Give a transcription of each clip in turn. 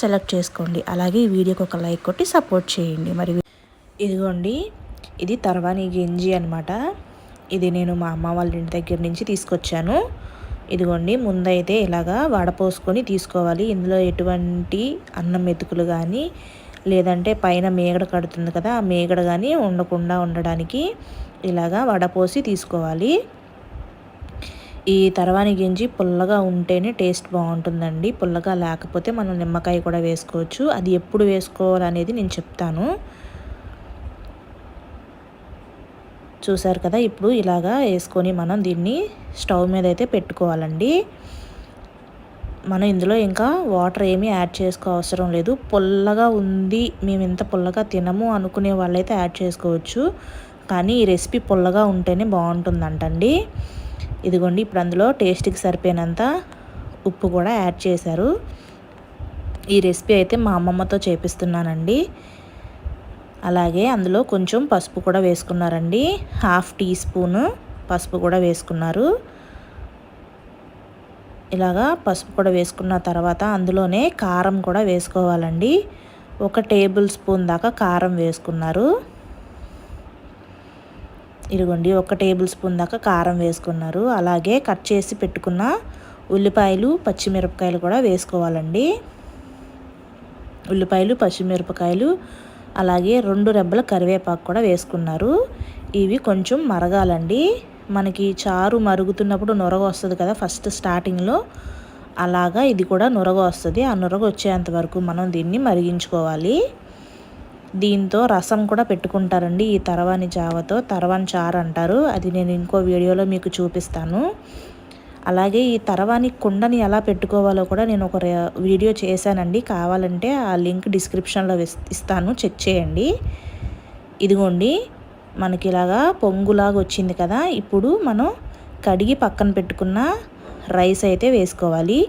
Select చేసుకోండి. అలాగే ఈ వీడియోకి ఒక లైక్ కొట్టి సపోర్ట్ చేయండి. మరి ఇదిగోండి ఇది తర్వాణి గింజి అనమాట ఇది నేను మా అమ్మ వాళ్ళ ఇంటి దగ్గర నుంచి తీసుకొచ్చాను. ఇదిగోండి ముందైతే ఇలాగా వడపోసుకొని తీసుకోవాలి. ఇందులో ఎటువంటి అన్నం మెతుకులు కానీ లేదంటే పైన మేగడ కడుతుంది కదా ఆ మేగడ కానీ ఉండకుండా ఉండడానికి ఇలాగా వడపోసి తీసుకోవాలి. ఈ తర్వాని గింజి పుల్లగా ఉంటేనే టేస్ట్ బాగుంటుందండి. పుల్లగా లేకపోతే మనం నిమ్మకాయ కూడా వేసుకోవచ్చు. అది ఎప్పుడు వేసుకోవాలనేది నేను చెప్తాను. చూసారు కదా ఇప్పుడు ఇలాగా వేసుకొని మనం దీన్ని స్టవ్ మీద అయితే పెట్టుకోవాలండి. మనం ఇందులో ఇంకా వాటర్ ఏమీ యాడ్ చేసుకో అవసరం లేదు. పుల్లగా ఉంది మేము ఇంత పుల్లగా తినము అనుకునే వాళ్ళైతే యాడ్ చేసుకోవచ్చు. కానీ ఈ రెసిపీ పుల్లగా ఉంటేనే బాగుంటుందంటండి. ఇదిగోండి ఇప్పుడు అందులో టేస్ట్కి సరిపోయినంత ఉప్పు కూడా యాడ్ చేశారు. ఈ రెసిపీ అయితే మా అమ్మమ్మతో చేపిస్తున్నానండి. అలాగే అందులో కొంచెం పసుపు కూడా వేసుకున్నారండి. హాఫ్ టీ స్పూను పసుపు కూడా వేసుకున్నారు. ఇలాగా పసుపు కూడా వేసుకున్న తర్వాత అందులోనే కారం కూడా వేసుకోవాలండి. ఒక టేబుల్ స్పూన్ దాకా కారం వేసుకున్నారు. ఇదిగోండి ఒక టేబుల్ స్పూన్ దాకా కారం వేసుకున్నారు. అలాగే కట్ చేసి పెట్టుకున్న ఉల్లిపాయలు పచ్చిమిరపకాయలు కూడా వేసుకోవాలండి. ఉల్లిపాయలు పచ్చిమిరపకాయలు అలాగే రెండు రెబ్బల కరివేపాకు కూడా వేసుకున్నారు. ఇవి కొంచెం మరగాలండి. మనకి చారు మరుగుతున్నప్పుడు నొరగ వస్తుంది కదా ఫస్ట్ స్టార్టింగ్లో అలాగా ఇది కూడా నొరగ వస్తుంది. ఆ నొరగ వచ్చేంత వరకు మనం దీన్ని మరిగించుకోవాలి. దీంతో రసం కూడా పెట్టుకుంటారండి ఈ తర్వాని జావతో. తర్వాని చారు అంటారు. అది నేను ఇంకో వీడియోలో మీకు చూపిస్తాను. అలాగే ఈ తర్వాని కుండని ఎలా పెట్టుకోవాలో కూడా నేను ఒక వీడియో చేశానండి. కావాలంటే ఆ లింక్ డిస్క్రిప్షన్లో ఇస్తాను. చెక్ చేయండి. ఇదిగోండి మనకి ఇలాగా పొంగులాగా వచ్చింది కదా. ఇప్పుడు మనం కడిగి పక్కన పెట్టుకున్న రైస్ అయితే వేసుకోవాలి.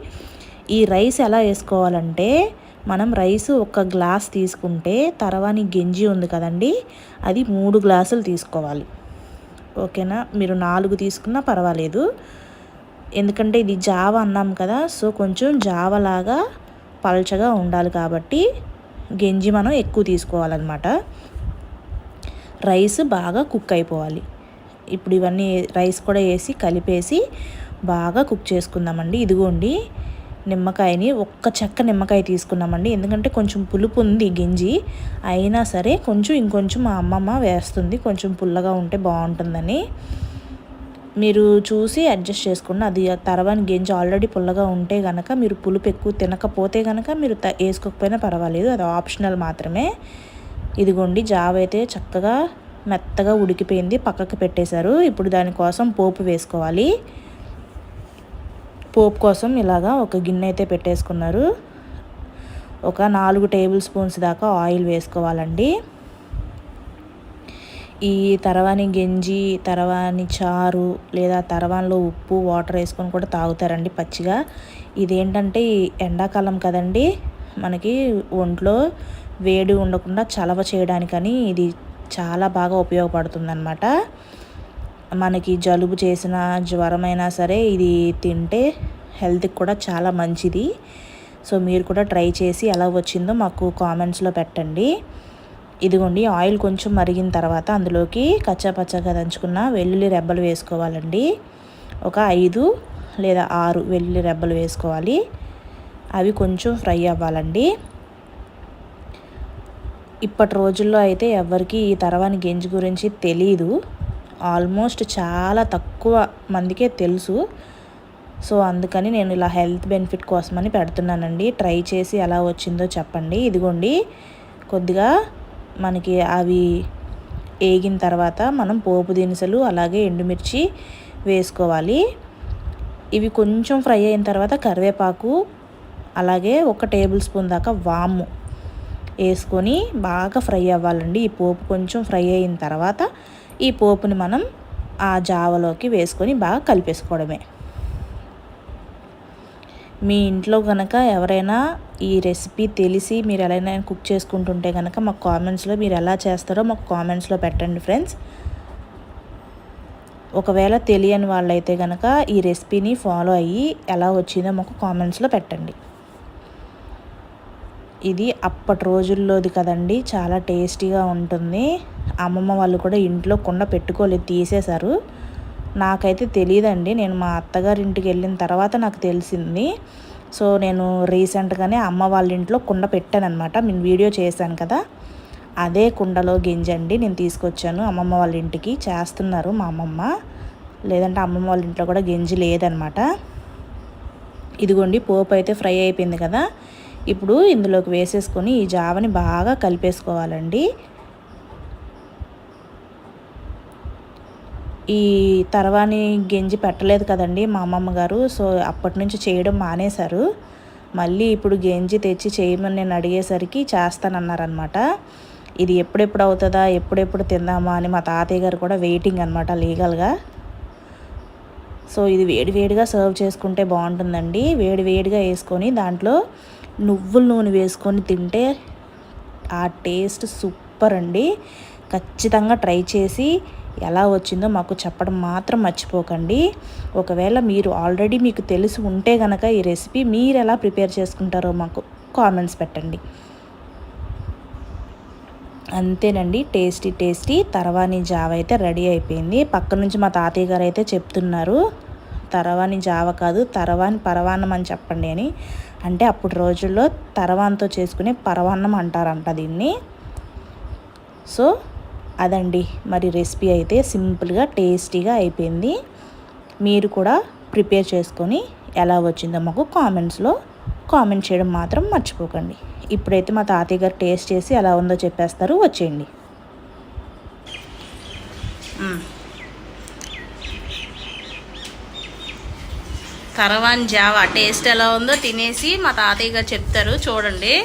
ఈ రైస్ ఎలా వేసుకోవాలంటే మనం రైస్ ఒక గ్లాస్ తీసుకుంటే తర్వాని గెంజి ఉంది కదండి అది మూడు గ్లాసులు తీసుకోవాలి. ఓకేనా? మీరు నాలుగు తీసుకున్నా పర్వాలేదు. ఎందుకంటే ఇది జావ అన్నాం కదా సో కొంచెం జావలాగా పల్చగా ఉండాలి కాబట్టి గెంజి మనం ఎక్కువ తీసుకోవాలన్నమాట. రైస్ బాగా కుక్ అయిపోవాలి. ఇప్పుడు ఇవన్నీ రైస్ కూడా వేసి కలిపేసి బాగా కుక్ చేసుకుందామండి. ఇదిగోండి నిమ్మకాయని ఒక్క చెక్క నిమ్మకాయ తీసుకున్నామండి. ఎందుకంటే కొంచెం పులుపు ఉంది గింజి. అయినా సరే కొంచెం ఇంకొంచెం మా అమ్మమ్మ వేస్తుంది. కొంచెం పుల్లగా ఉంటే బాగుంటుందని. మీరు చూసి అడ్జస్ట్ చేసుకున్న అది తర్వాని గింజ ఆల్రెడీ పుల్లగా ఉంటే కనుక మీరు పులుపు ఎక్కువ తినకపోతే కనుక మీరు వేసుకోకపోయినా పర్వాలేదు. అది ఆప్షనల్ మాత్రమే. ఇదిగోండి జావ అయితే చక్కగా మెత్తగా ఉడికిపోయింది. పక్కకు పెట్టేశారు. ఇప్పుడు దానికోసం పోపు వేసుకోవాలి. పోపు కోసం ఇలాగా ఒక గిన్నె అయితే పెట్టేసుకున్నారు. ఒక నాలుగు టేబుల్ స్పూన్స్ దాకా ఆయిల్ వేసుకోవాలండి. ఈ తర్వాని గెంజి తర్వాని చారు లేదా తర్వాన్లో ఉప్పు వాటర్ వేసుకొని కూడా తాగుతారండి పచ్చిగా. ఇదేంటంటే ఎండాకాలం కదండి మనకి ఒంట్లో వేడి ఉండకుండా చలవ చేయడానికని ఇది చాలా బాగా ఉపయోగపడుతుందన్నమాట. మనకి జలుబు చేసిన జ్వరమైనా సరే ఇది తింటే హెల్త్కి కూడా చాలా మంచిది. సో మీరు కూడా ట్రై చేసి ఎలా వచ్చిందో మాకు కామెంట్స్లో పెట్టండి. ఇదిగోండి ఆయిల్ కొంచెం మరిగిన తర్వాత అందులోకి కచ్చాపచ్చగా దంచుకున్న వెల్లుల్లి రెబ్బలు వేసుకోవాలండి. ఒక ఐదు లేదా ఆరు వెల్లుల్లి రెబ్బలు వేసుకోవాలి. అవి కొంచెం ఫ్రై అవ్వాలండి. ఇప్పటి రోజుల్లో అయితే ఎవరికి ఈ తర్వాని గెంజి గురించి తెలీదు. ఆల్మోస్ట్ చాలా తక్కువ మందికే తెలుసు. సో అందుకని నేను ఇలా హెల్త్ బెనిఫిట్ కోసమని పెడుతున్నానండి. ట్రై చేసి ఎలా వచ్చిందో చెప్పండి. ఇదిగోండి కొద్దిగా మనకి అవి వేగిన తర్వాత మనం పోపు దినుసులు అలాగే ఎండుమిర్చి వేసుకోవాలి. ఇవి కొంచెం ఫ్రై అయిన తర్వాత కరివేపాకు అలాగే ఒక టేబుల్ స్పూన్ దాకా వాము వేసుకొని బాగా ఫ్రై అవ్వాలండి. ఈ పోపు కొంచెం ఫ్రై అయిన తర్వాత ఈ పోపుని మనం ఆ జావలోకి వేసుకొని బాగా కలిపేసుకోవడమే. మీ ఇంట్లో కనుక ఎవరైనా ఈ రెసిపీ తెలిసి మీరు ఎలా కుక్ చేసుకుంటుంటే కనుక మాకు కామెంట్స్లో మీరు ఎలా చేస్తారో మాకు కామెంట్స్లో పెట్టండి ఫ్రెండ్స్. ఒకవేళ తెలియని వాళ్ళైతే కనుక ఈ రెసిపీని ఫాలో అయ్యి ఎలా వచ్చిందో మాకు కామెంట్స్లో పెట్టండి. ఇది అప్పటి రోజుల్లోది కదండి. చాలా టేస్టీగా ఉంటుంది. అమ్మమ్మ వాళ్ళు కూడా ఇంట్లో కుండ పెట్టుకోలేదు తీసేశారు. నాకైతే తెలియదండి నేను మా అత్తగారింటికి వెళ్ళిన తర్వాత నాకు తెలిసింది. సో నేను రీసెంట్గానే అమ్మ వాళ్ళ ఇంట్లో కుండ పెట్టాను అనమాట నేను వీడియో చేశాను కదా. అదే కుండలో గింజండి నేను తీసుకొచ్చాను అమ్మమ్మ వాళ్ళ ఇంటికి. చేస్తున్నారు మా అమ్మమ్మ. లేదంటే అమ్మమ్మ వాళ్ళ ఇంట్లో కూడా గింజి లేదనమాట ఇదిగోండి పోపు అయితే ఫ్రై అయిపోయింది కదా. ఇప్పుడు ఇందులోకి వేసేసుకొని ఈ జావని బాగా కలిపేసుకోవాలండి. ఈ తర్వాని గింజి పెట్టలేదు కదండి మా అమ్మమ్మ గారు సో అప్పటి నుంచి చేయడం మానేశారు. మళ్ళీ ఇప్పుడు గెంజి తెచ్చి చేయమని నేను అడిగేసరికి చేస్తానన్నారనమాట ఇది ఎప్పుడెప్పుడు అవుతుందా ఎప్పుడెప్పుడు తిందామా అని మా తాతయ్య గారు కూడా వెయిటింగ్ అనమాట లీగల్గా సో ఇది వేడి వేడిగా సర్వ్ చేసుకుంటే బాగుంటుందండి. వేడి వేడిగా వేసుకొని దాంట్లో నువ్వుల నూనె వేసుకొని తింటే ఆ టేస్ట్ సూపర్ అండి. ఖచ్చితంగా ట్రై చేసి ఎలా వచ్చిందో మాకు చెప్పడం మాత్రం మర్చిపోకండి. ఒకవేళ మీరు ఆల్రెడీ మీకు తెలిసి ఉంటే కనుక ఈ రెసిపీ మీరు ఎలా ప్రిపేర్ చేసుకుంటారో మాకు కామెంట్స్ పెట్టండి. అంతేనండి టేస్టీ టేస్టీ. తర్వాని జావ అయితే రెడీ అయిపోయింది. పక్క నుంచి మా తాతయ్య గారు అయితే చెప్తున్నారు తర్వాని జావ కాదు తర్వాని పరవాన్నం అని చెప్పండి అని. అంటే అప్పుడు రోజుల్లో తర్వాన్తో చేసుకునే పరవాన్నం అంటారంట దీన్ని. సో అదండి. మరి రెసిపీ అయితే సింపుల్గా టేస్టీగా అయిపోయింది. మీరు కూడా ప్రిపేర్ చేసుకొని ఎలా వచ్చిందో మాకు కామెంట్స్లో కామెంట్ చేయడం మాత్రం మర్చిపోకండి. ఇప్పుడైతే మా తాతయ్య గారు టేస్ట్ చేసి ఎలా ఉందో చెప్పేస్తారు వచ్చేయండి. కరవాన్ జావా. టేస్ట్ ఎలా ఉందో తినేసి మా తాతయ్య గారు చెప్తారు చూడండి.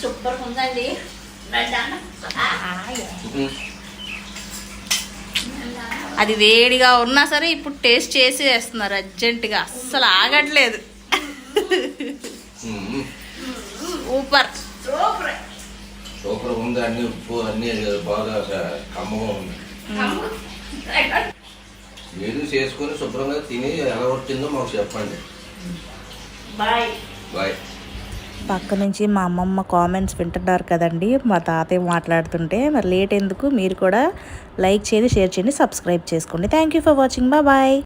సూపర్ ఉందండి. అది వేడిగా ఉన్నా సరే ఇప్పుడు టేస్ట్ చేసి వేస్తున్నారు అర్జెంటుగా. అస్సలు ఆగట్లేదు. సూపర్. సూపర్. సూపర్ ఉంది అన్ని ఉప్పు అన్ని బాగా కమ్మగా ఉంది. మీరు చేసుకొని శుభ్రంగా తిని ఎలా వచ్చిందో మాకు చెప్పండి. బాయ్. బాయ్. పక్క నుంచి మా అమ్మమ్మ కామెంట్స్ వింటున్నారు కదండి మా తాతయ్య మాట్లాడుతుంటే మరి లేట్ ఎందుకు? మీరు కూడా లైక్ చేయండి షేర్ చేయండి సబ్స్క్రైబ్ చేసుకోండి. Thank you for watching bye